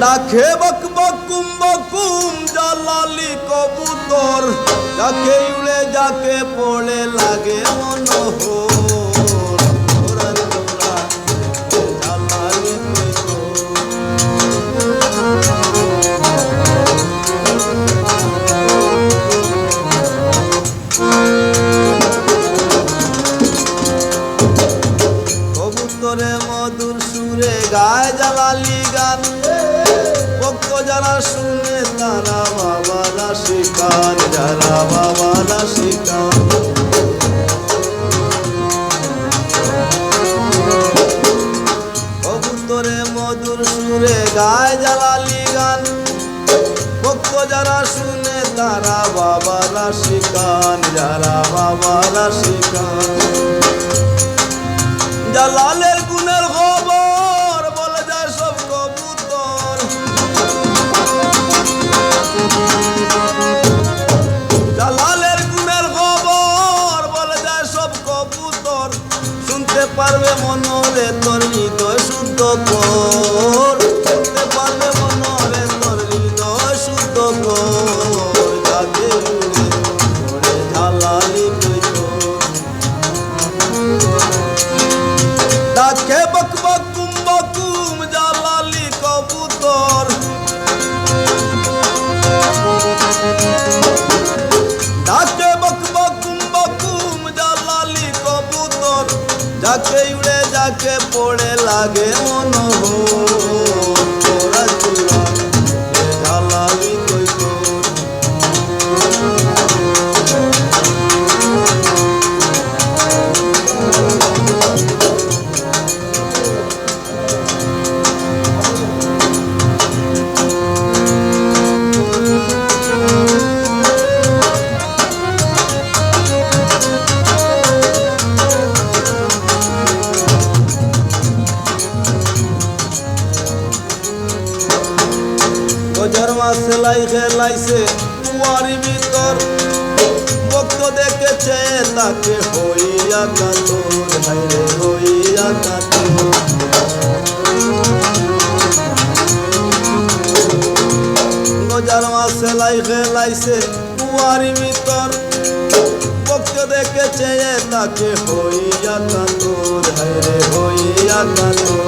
ডাকে বক বকুম বকুম জালালি কবুতর যাকে উড়ে যাকে পড়ে লাগে মনোহর। যারা শুনে তারা বাবারা শিকার, যারা বাবারা শিকার। কবুতরে মধুর সুরে গায় জ্বালালি গান ভক্ত যারা শুনে তারা বাবারা শিকান যারা বাবারা শিকান জালালের পারবে মনরে তোর হৃদয় শুদ্ধ কর। শুনতে পারবে মনরে তোর হৃদয় শুদ্ধ কর। যাকে জালালি কইতর ডাকে বক বকুম যাকে উড়ে যাকে পড়ে লাগে মনোহর। গজর মাসে লাই খেলাইছে কুয়ারি ভিতর। ভক্ত দেখেছে তাকে হইয়া কাতর হাইরে হইয়া কাতর। গজার মাসে লাই খেলাইছে কুয়ারি ভিতর। ভক্ত দেখেছে তাকে হইয়া কাতর হাইরে হইয়া কাতর।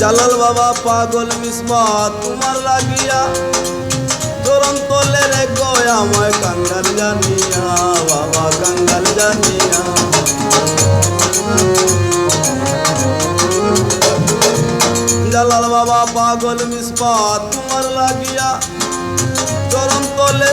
জালাল বাবা, পাগল মিসমা তোমার লাগিয়া চরণ তলে রে গয় আমায় কাঙ্গাল জানিয়া, বাবা কাঙ্গাল জানিয়া। জালাল বাবা, পাগল মিসমা তোমার লাগিয়া চরণ তলে